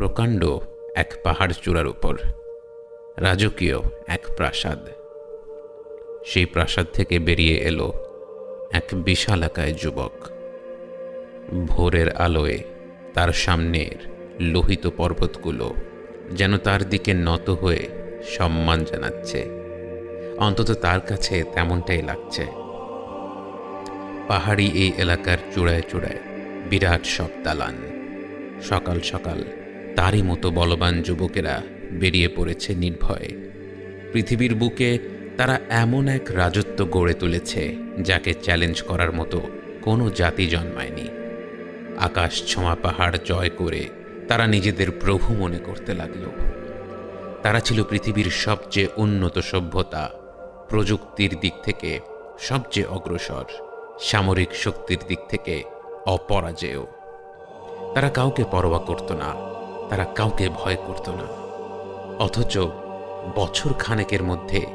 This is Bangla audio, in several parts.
প্রকাণ্ড এক পাহাড় চূড়ার উপর। রাজকীয় এক প্রাসাদ। সেই প্রাসাদ থেকে বেরিয়ে এলো এক বিশালাকায় যুবক। ভোরের আলোয় তার সামনের লোহিত পর্বতগুলো যেন তার দিকে নত হয়ে সম্মান জানাচ্ছে। অন্তত তার কাছে তেমনটাই লাগছে। পাহাড়ি এই এলাকার চূড়ায় চূড়ায় বিরাট সব দালান। সকাল সকাল তারই মতো বলবান যুবকেরা বেরিয়ে পড়েছে নির্ভয়ে। পৃথিবীর বুকে তারা এমন এক রাজত্ব গড়ে তুলেছে, যাকে চ্যালেঞ্জ করার মতো কোনো জাতি জন্মায়নি। আকাশ ছোঁয়া পাহাড় জয় করে তারা নিজেদের প্রভু মনে করতে লাগল। তারা ছিল পৃথিবীর সবচেয়ে উন্নত সভ্যতা, প্রযুক্তির দিক থেকে সবচেয়ে অগ্রসর, সামরিক শক্তির দিক থেকে অপরাজেয়। তারা কাউকে পরোয়া করত না তারা কাউকে ভয় করত না। অথচ বছর খানেকের মধ্যে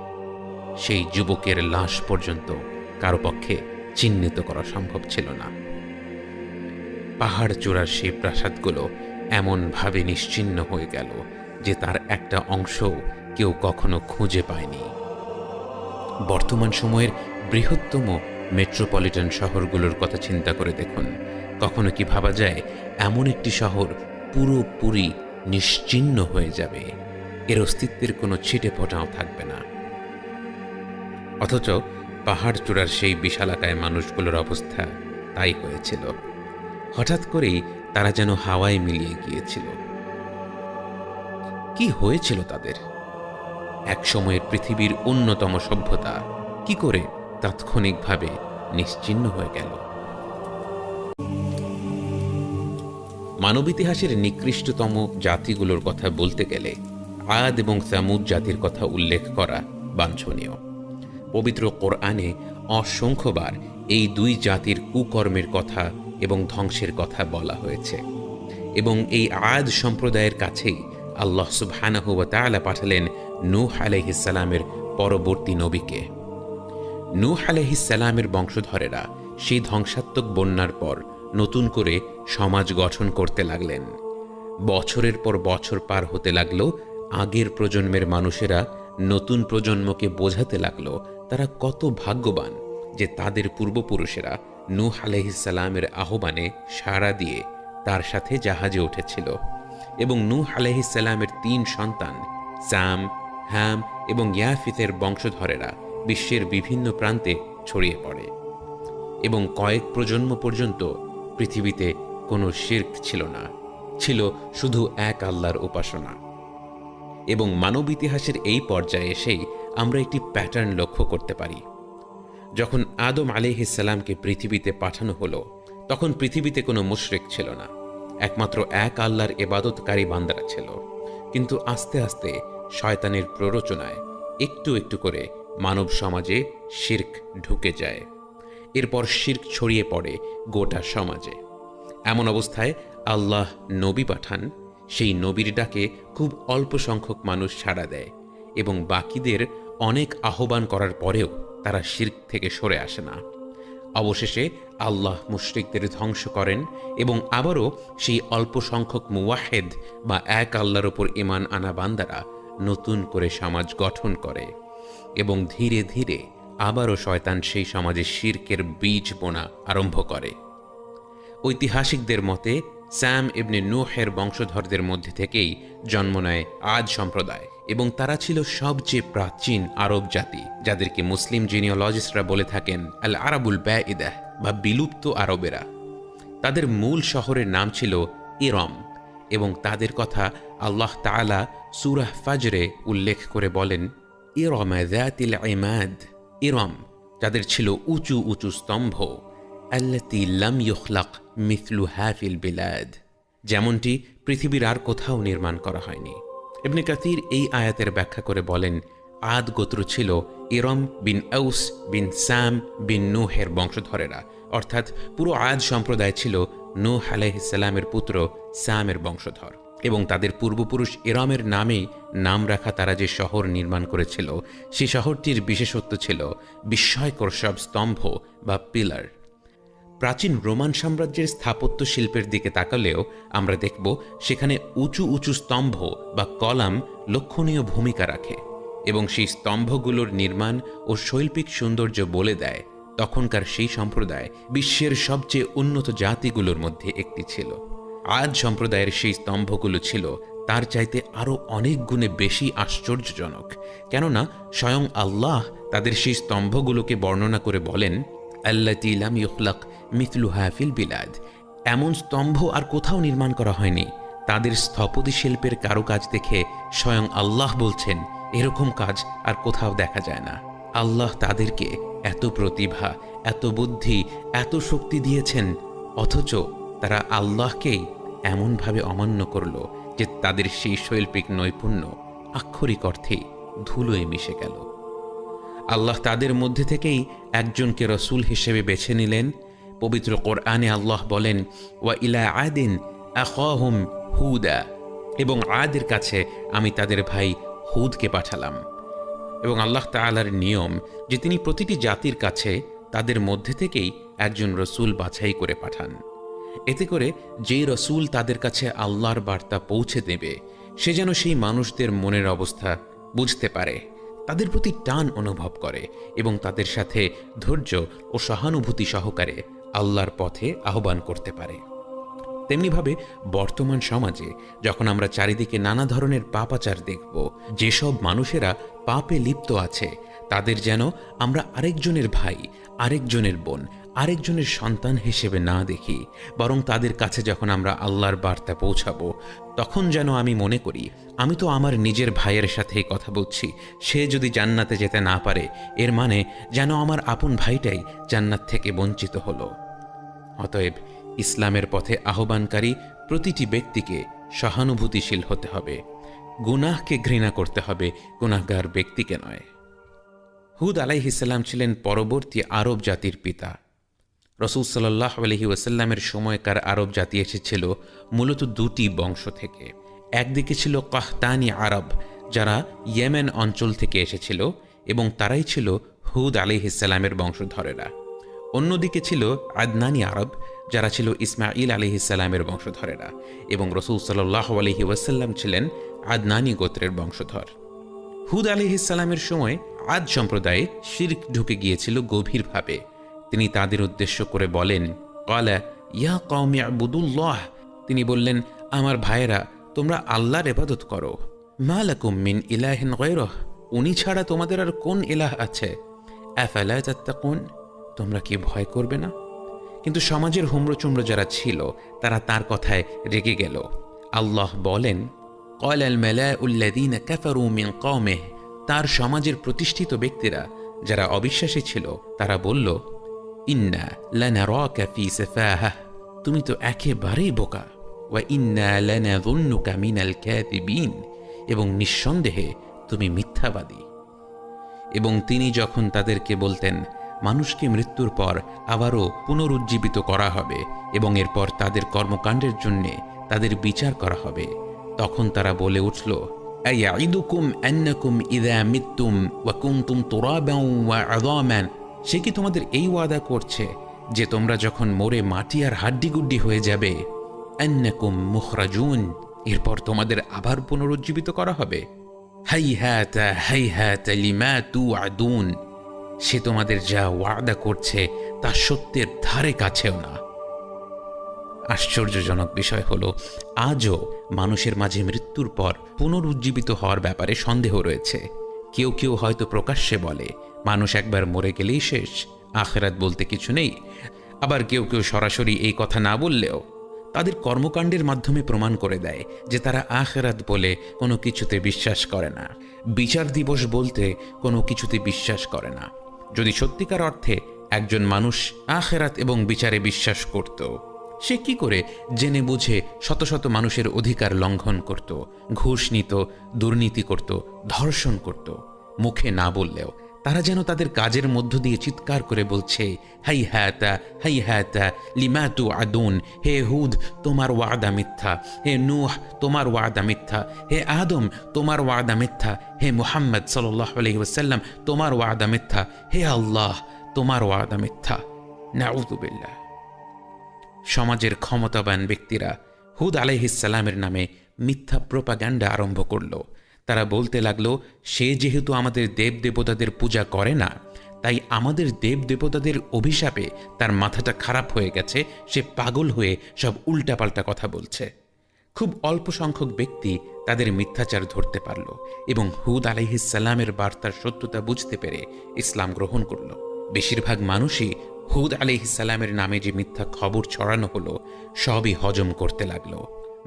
সেই যুবকের লাশ পর্যন্ত কারও পক্ষে চিহ্নিত করা সম্ভব ছিল না। পাহাড় চূড়ার সেই প্রাসাদগুলো এমনভাবে নিশ্চিহ্ন হয়ে গেল যে তার একটা অংশ কেউ কখনো খুঁজে পায়নি। বর্তমান সময়ের বৃহত্তম মেট্রোপলিটন শহরগুলোর কথা চিন্তা করে দেখুন। কখনো কি ভাবা যায়, এমন একটি শহর পুরোপুরি নিশ্চিহ্ন হয়ে যাবে। এর অস্তিত্বের কোনো ছিটে ফোটাও থাকবে না। অথচ পাহাড় চূড়ার সেই বিশালাকায় মানুষগুলোর অবস্থা তাই হয়েছিল। হঠাৎ করেই তারা যেন হাওয়ায় মিলিয়ে গিয়েছিল। কি হয়েছিল তাদের? এক সময়ের পৃথিবীর অন্যতম সভ্যতা কি করে তাৎক্ষণিকভাবে নিশ্চিহ্ন হয়ে গেল? মানব ইতিহাসের নিকৃষ্টতম জাতিগুলোর কথা বলতে গেলে আদ এবং সামুদ জাতির কথা উল্লেখ করা বাঞ্ছনীয়। পবিত্র কোরআনে অসংখ্যবার এই দুই জাতির কুকর্মের কথা এবং ধ্বংসের কথা বলা হয়েছে এবং এই আদ সম্প্রদায়ের কাছেই আল্লাহ সুবহানাহু তাআলা পাঠালেন নূহ আলাইহিসসালামের পরবর্তী নবীকে। নূহ আলাইহিসসালামের বংশধরেরা সেই ধ্বংসাত্মক বন্যার পর নতুন করে সমাজ গঠন করতে লাগলেন। বছরের পর বছর পার হতে লাগল, আগের প্রজন্মের মানুষেরা নতুন প্রজন্মকে বোঝাতে লাগল, তারা কত ভাগ্যবান যে তাদের পূর্বপুরুষেরা নূহ আলহিসাল্লামের আহ্বানে সাড়া দিয়ে তার সাথে জাহাজে উঠেছিল এবং নূহ আলহিসাল্লামের তিন সন্তান স্যাম হ্যাম এবং ইয়াফিতের বংশধরেরা বিশ্বের বিভিন্ন প্রান্তে ছড়িয়ে পড়ে এবং কয়েক প্রজন্ম পর্যন্ত পৃথিবীতে কোনো শির্ক ছিল না, ছিল শুধু এক আল্লাহর উপাসনা। এবং মানব ইতিহাসের এই পর্যায়ে এসেই আমরা একটি প্যাটার্ন লক্ষ্য করতে পারি। যখন আদম আলিহিসাল্লামকে পৃথিবীতে পাঠানো হলো, তখন পৃথিবীতে কোনো মুশরিক ছিল না। একমাত্র এক আল্লাহর এবাদতকারী বান্দারা ছিল। কিন্তু আস্তে আস্তে শয়তানের প্ররোচনায় একটু একটু করে মানব সমাজে শির্ক ঢুকে যায়। এরপর শির্ক ছড়িয়ে পড়ে গোটা সমাজে। এমন অবস্থায় আল্লাহ নবী পাঠান, সেই নবীর ডাকে খুব অল্প সংখ্যক মানুষ সাড়া দেয় এবং বাকিদের অনেক আহ্বান করার পরেও তারা শির্ক থেকে সরে আসে না। অবশেষে আল্লাহ মুশরিকদের ধ্বংস করেন এবং আবারও সেই অল্প সংখ্যক মুওয়াহেদ বা এক আল্লাহর ওপর ইমান আনা বান্দারা নতুন করে সমাজ গঠন করে এবং ধীরে ধীরে আবারও শয়তান সেই সমাজে শির্কের বীজ বোনা আরম্ভ করে। ঐতিহাসিকদের মতে, স্যাম ইবনে নুহের বংশধরদের মধ্যে থেকেই জন্ম নেয় আজ সম্প্রদায় এবং তারা ছিল সবচেয়ে প্রাচীন আরব জাতি, যাদেরকে মুসলিম জিনিওলজিস্টরা বলে থাকেন আল আরাবুল ব্যয় ইদাহ বা বিলুপ্ত আরবেরা। তাদের মূল শহরের নাম ছিল ইরম এবং তাদের কথা আল্লাহ তাআলা সুরাহ ফাজরে উল্লেখ করে বলেন, ইরম ইমাদ ইরম যাদের ছিল উঁচু উঁচু স্তম্ভ। আল্লাতি লাম ইখলাক মিথলু হাফিল বিলাদ যেমনটি পৃথিবীর আর কোথাও নির্মাণ করা হয়নি। ইবনে কাতির এই আয়াতের ব্যাখ্যা করে বলেন, আদ গোত্র ছিল ইরম বিন আউস বিন সাম বিন নুহের বংশধরেরা। অর্থাৎ পুরো আদ সম্প্রদায় ছিল নূহ আলাইহিসাল্লামের পুত্র সামের বংশধর। এবং তাদের পূর্বপুরুষ ইরমের নামেই নাম রাখা তারা যে শহর নির্মাণ করেছিল সেই শহরটির বিশেষত্ব ছিল বিস্ময়কর সব স্তম্ভ বা পিলার। প্রাচীন রোমান সাম্রাজ্যের স্থাপত্য শিল্পের দিকে তাকালেও আমরা দেখব সেখানে উঁচু উঁচু স্তম্ভ বা কলাম লক্ষণীয় ভূমিকা রাখে এবং সেই স্তম্ভগুলোর নির্মাণ ও শৈল্পিক সৌন্দর্য বলে দেয়। তখনকার সেই সম্প্রদায় বিশ্বের সবচেয়ে উন্নত জাতিগুলোর মধ্যে একটি ছিল। আজ সম্প্রদায়ের সেই স্তম্ভগুলো ছিল তার চাইতে আরও অনেক গুণে বেশি আশ্চর্যজনক। কেননা স্বয়ং আল্লাহ তাদের সেই স্তম্ভগুলোকে বর্ণনা করে বলেন আল্লাহ তিলাম ইখলাক মিথলু হাফিল বিলাদ। এমন স্তম্ভ আর কোথাও নির্মাণ করা হয়নি। তাদের স্থপতি শিল্পের কারুকাজ দেখে স্বয়ং আল্লাহ বলছেন, এরকম কাজ আর কোথাও দেখা যায় না। আল্লাহ তাদেরকে এত প্রতিভা, এত বুদ্ধি, এত শক্তি দিয়েছেন, অথচ তারা আল্লাহকেই এমনভাবে অমান্য করল যে তাদের সেই শৈল্পিক নৈপুণ্য আক্ষরিক অর্থে ধুলোয় মিশে গেল। আল্লাহ তাদের মধ্যে থেকেই একজনকে রসুল হিসেবে বেছে নিলেন পবিত্র কোরআনে আল্লাহ বলেন, ওয়া ইলা আদিন আখাহুম হুদা এবং আদের কাছে আমি তাদের ভাই হুদকে পাঠালাম। এবং আল্লাহ তাআলার নিয়ম যে তিনি প্রতিটি জাতির কাছে তাদের মধ্যে থেকেই একজন রসুল বাছাই করে পাঠান। এতে করে যেই রসুল তাদের কাছে আল্লাহর বার্তা পৌঁছে দেবে, সে যেন সেই মানুষদের মনের অবস্থা বুঝতে পারে, তাদের প্রতি টান অনুভব করে এবং তাদের সাথে ধৈর্য ও সহানুভূতি সহকারে আল্লাহর পথে আহ্বান করতে পারে। তেমনিভাবে বর্তমান সমাজে যখন আমরা চারিদিকে নানা ধরনের পাপাচার দেখব, যেসব মানুষেরা পাপে লিপ্ত আছে, তাদের যেন আমরা আরেকজনের ভাই, আরেকজনের বোন, আরেকজনের সন্তান হিসেবে না দেখি, বরং তাদের কাছে যখন আমরা আল্লাহর বার্তা পৌঁছাবো, তখন যেন আমি মনে করি, আমি তো আমার নিজের ভাইয়ের সাথেই কথা বলছি, সে যদি জান্নাতে যেতে না পারে, এর মানে যেন আমার আপন ভাইটাই জান্নাত থেকে বঞ্চিত হলো। অতএব ইসলামের পথে আহ্বানকারী প্রতিটি ব্যক্তিকে সহানুভূতিশীল হতে হবে। গুনাহকে ঘৃণা করতে হবে, গুনাহগার ব্যক্তিকে নয়। হুদ আলাইহিসাল্লাম ছিলেন পরবর্তী আরব জাতির পিতা। রসুল সাল্লাহ আলহি ওয়াসাল্লামের সময়কার আরব জাতি এসেছিল মূলত দুটি বংশ থেকে। একদিকে ছিল কাহতানি আরব, যারা ইয়েমেন অঞ্চল থেকে এসেছিল এবং তারাই ছিল হুদ আলিহিসাল্লামের বংশধরেরা। অন্যদিকে ছিল আদনানি আরব, যারা ছিল ইসমাইল আলিহিসাল্লামের বংশধরেরা এবং রসুল সাল্লাহ আলহি ওয়াসাল্লাম ছিলেন আদনানি গোত্রের বংশধর। হুদ আলিহিসাল্লামের সময় আদ সম্প্রদায়ে শির্ক ঢুকে গিয়েছিল গভীরভাবে। তিনি তাদের উদ্দেশ্য করে বলেন কলা ইয়া কৌমি আবুদুল্লাহ। তিনি বললেন, আমার ভাইয়েরা, তোমরা আল্লাহর এবাদত করো। মালাকুম মিন ইলাহিন গৈরহ উনি ছাড়া তোমাদের আর কোন ইলাহ আছে? অ্যাফালা তাত্তাকুন? তোমরা কি ভয় করবে না। কিন্তু সমাজের হুমড়োচুমড়ো যারা ছিল, তারা তার কথায় রেগে গেল। আল্লাহ বলেন, কল আল মেলাউল্লাদিন ক্যাফারুমিন কমে তার সমাজের প্রতিষ্ঠিত ব্যক্তিরা যারা অবিশ্বাসী ছিল, তারা বলল, ইন্না লানা র ক্যাফি সেফাহ। তুমি তো একেবারেই বোকা। ওয়া ইন্না লানা রন্নু কামিনাল খ্যাতিবিন এবং নিঃসন্দেহে তুমি মিথ্যাবাদী। এবং তিনি যখন তাদেরকে বলতেন মানুষকে মৃত্যুর পর আবারও পুনরুজ্জীবিত করা হবে এবং এরপর তাদের কর্মকাণ্ডের জন্যে তাদের বিচার করা হবে। তখন তারা বলে উঠল সে কি তোমাদের এই ওয়াদা করছে যে তোমরা যখন মরে মাটি আর হাড্ডিগুড্ডি হয়ে যাবে, আন্নাকুম মুখরাজুন, এরপর তোমাদের আবার পুনরুজ্জীবিত করা হবে? হাই হ্যাতা হাই হ্যাতা লিমা তু আদুন সে তোমাদের যা ওয়াদা করছে তা সত্যের ধারে কাছেও না। আশ্চর্যজনক বিষয় হলো, আজও মানুষের মাঝে মৃত্যুর পর পুনরুজ্জীবিত হওয়ার ব্যাপারে সন্দেহ রয়েছে। কেউ কেউ হয়তো প্রকাশ্যে বলে, মানুষ একবার মরে গেলেই শেষ, আখেরাত বলতে কিছু নেই। আবার কেউ কেউ সরাসরি এই কথা না বললেও তাদের কর্মকাণ্ডের মাধ্যমে প্রমাণ করে দেয় যে তারা আখেরাত বলে কোনো কিছুতে বিশ্বাস করে না। বিচার দিবস বলতে কোনো কিছুতে বিশ্বাস করে না। যদি সত্যিকার অর্থে একজন মানুষ আখেরাত এবং বিচারে বিশ্বাস করত, সে কি করে জেনে বুঝে শত শত মানুষের অধিকার লঙ্ঘন করত, ঘুষ নিত, দুর্নীতি করত, ধর্ষণ করত? মুখে না বললেও তারা যেন তাদের কাজের মধ্য দিয়ে চিৎকার করে বলছে, হাই হ্যাতা হাই হ্যাতা লিমাতু আদুন হে হুদ, তোমার ওয়াদা মিথ্যা, হে নুহ, তোমার ওয়াদা মিথ্যা, হে আদম, তোমার ওয়াদা মিথ্যা, হে মুহাম্মদ ওসাল্লাম তোমার ওয়াদা মিথ্যা, হে আল্লাহ, তোমার ওয়াদা মিথ্যা। নাউদুবিল্লাহ সমাজের ক্ষমতাবান ব্যক্তিরা হুদ আলাইহিসাল্লামের নামে মিথ্যা প্রোপাগ্যান্ডা আরম্ভ করল। তারা বলতে লাগল, সে যেহেতু আমাদের দেব দেবতাদের পূজা করে না, তাই আমাদের দেব দেবতাদের অভিশাপে তার মাথাটা খারাপ হয়ে গেছে, সে পাগল হয়ে সব উল্টাপাল্টা কথা বলছে। খুব অল্প সংখ্যক ব্যক্তি তাদের মিথ্যাচার ধরতে পারল এবং হুদ আলাইহিসাল্লামের বার্তার সত্যতা বুঝতে পেরে ইসলাম গ্রহণ করল। বেশিরভাগ মানুষই হুদ আলাইহিসাল্লামের নামে যে মিথ্যা খবর ছড়ানো হলো, সবই হজম করতে লাগল।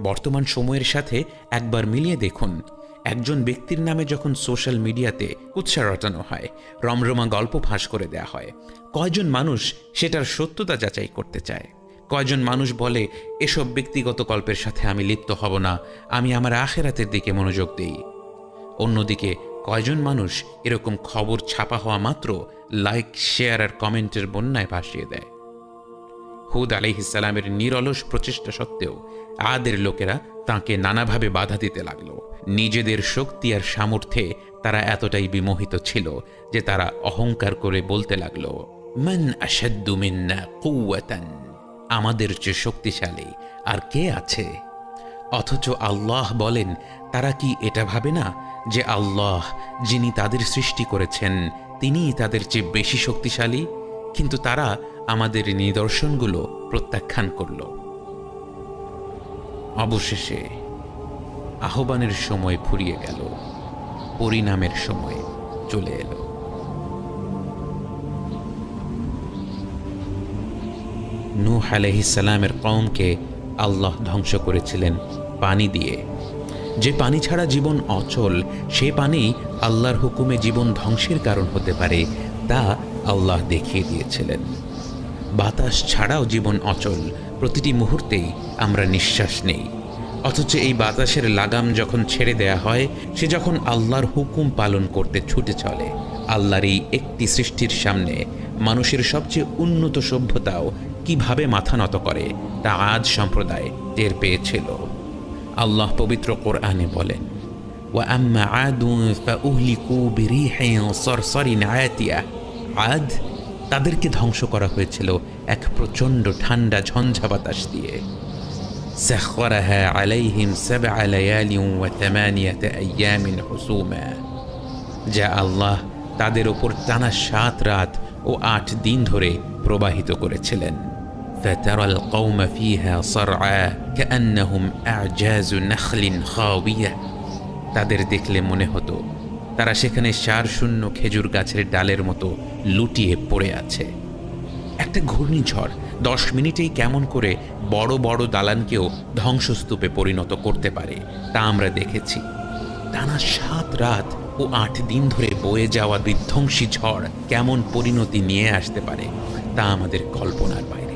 বর্তমান সময়ের সাথে একবার মিলিয়ে দেখুন একজন ব্যক্তির নামে যখন সোশ্যাল মিডিয়াতে উৎসাহ রটানো হয়, রমরমা গল্প ফাঁস করে দেয়া হয়। কয়জন মানুষ সেটার সত্যতা যাচাই করতে চায়? কয়জন মানুষ বলে, এসব ব্যক্তিগত গল্পের সাথে আমি লিপ্ত হব না, আমি আমার আখেরাতের দিকে মনোযোগ দেই অন্যদিকে, কয়জন মানুষ এরকম খবর ছাপা হওয়া মাত্র লাইক শেয়ার আর কমেন্টের বন্যায় ভাসিয়ে দেয়? হুদ আলিহিসাল্লামের নিরলস প্রচেষ্টা সত্ত্বেও আদের লোকেরা তাকে নানাভাবে বাধা দিতে লাগল। নিজেদের শক্তি আর সামর্থ্যে তারা এতটাই বিমোহিত ছিল যে তারা অহংকার করে বলতে লাগল আমাদের চেয়ে শক্তিশালী আর কে আছে? অথচ আল্লাহ বলেন, তারা কি এটা ভাবে না যে আল্লাহ যিনি তাদের সৃষ্টি করেছেন, তিনিই তাদের চেয়ে বেশি শক্তিশালী? কিন্তু তারা আমাদের নিদর্শনগুলো প্রত্যাখ্যান করল। অবশেষে আহ্বানের সময় ফুরিয়ে গেল, পরিণামের সময় চলে এলো। নূহ আলহিসাল্লামের কওমকে আল্লাহ ধ্বংস করেছিলেন পানি দিয়ে। যে পানি ছাড়া জীবন অচল, সে পানি আল্লাহর হুকুমে জীবন ধ্বংসের কারণ হতে পারে, তা আল্লাহ দেখিয়ে দিয়েছিলেন বাতাস ছাড়াও জীবন অচল প্রতিটি মুহূর্তেই আমরা নিঃশ্বাস নেই অথচ এই বাতাসের লাগাম যখন ছেড়ে দেয়া হয় সে যখন আল্লাহর হুকুম পালন করতে ছুটে চলে আল্লাহর এই একটি সৃষ্টির সামনে মানুষের সবচেয়ে উন্নত সভ্যতাও কিভাবে মাথা নত করে তা আজ সম্প্রদায় টের পেয়েছিল আল্লাহ পবিত্র কোরআনে বলেন وأما عاد فأهلكوا بريح صرصر عاتية আদ তাদেরকে ধ্বংস করা হয়েছিল এক প্রচণ্ড ঠান্ডা ঝঞ্ঝা বাতাস দিয়ে سخرها عليهم سبع ليال وثمانية أيام حسوما যা আল্লাহ তাদের ওপর টানা সাত রাত ও আট দিন ধরে প্রবাহিত করেছিলেন فترى القوم فيها صرعى كأنهم أعجاز نخل خاوية তাদের দেখলে মনে হতো তারা সেখানে সার শূন্য খেজুর গাছের ডালের মতো লুটিয়ে পড়ে আছে। একটা ঘূর্ণিঝড় দশ মিনিটেই কেমন করে বড় বড় দালানকেও ধ্বংসস্তূপে পরিণত করতে পারে, তা আমরা দেখেছি। টানা সাত রাত ও আট দিন ধরে বয়ে যাওয়া বিধ্বংসী ঝড় কেমন পরিণতি নিয়ে আসতে পারে, তা আমাদের কল্পনার বাইরে।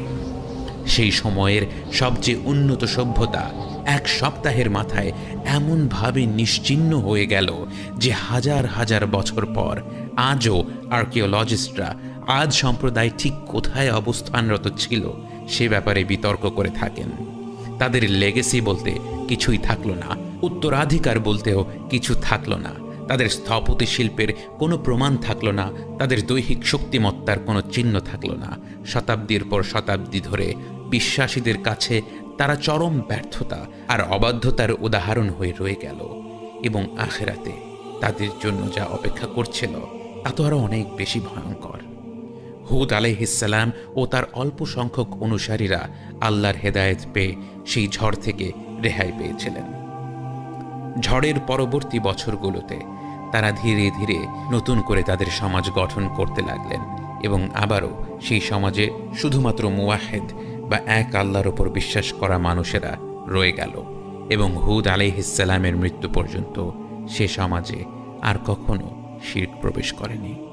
সেই সময়ের সবচেয়ে উন্নত সভ্যতা এক সপ্তাহের মাথায় এমনভাবে নিশ্চিহ্ন হয়ে গেল যে হাজার হাজার বছর পর আজও আর্কিওলজিস্টরা আজ সম্প্রদায় ঠিক কোথায় অবস্থানরত ছিল সে ব্যাপারে বিতর্ক করে থাকেন। তাদের লেগেসি বলতে কিছুই থাকল না, উত্তরাধিকার বলতেও কিছু থাকল না, তাদের স্থপতি শিল্পের কোনো প্রমাণ থাকল না, তাদের দৈহিক শক্তিমত্তার কোনো চিহ্ন থাকল না, শতাব্দীর পর শতাব্দী ধরে বিশ্বাসীদের কাছে তারা চরম ব্যর্থতা আর অবাধ্যতার উদাহরণ হয়ে রয়ে গেল এবং আখেরাতে তাদের জন্য যা অপেক্ষা করছিল তা তো আরও অনেক বেশি ভয়ঙ্কর। হুদ আলাইহিসাল্লাম ও তার অল্প সংখ্যক অনুসারীরা আল্লাহর হেদায়েত পেয়ে সেই ঝড় থেকে রেহাই পেয়েছিলেন। ঝড়ের পরবর্তী বছরগুলোতে তারা ধীরে ধীরে নতুন করে তাদের সমাজ গঠন করতে লাগলেন এবং আবারও সেই সমাজে শুধুমাত্র মুওয়াহেদ বা এক আল্লাহর ওপর বিশ্বাস করা মানুষেরা রয়ে গেল এবং হুদ আলাইহিসাল্লামের মৃত্যু পর্যন্ত সে সমাজে আর কখনো শির্ক প্রবেশ করেনি।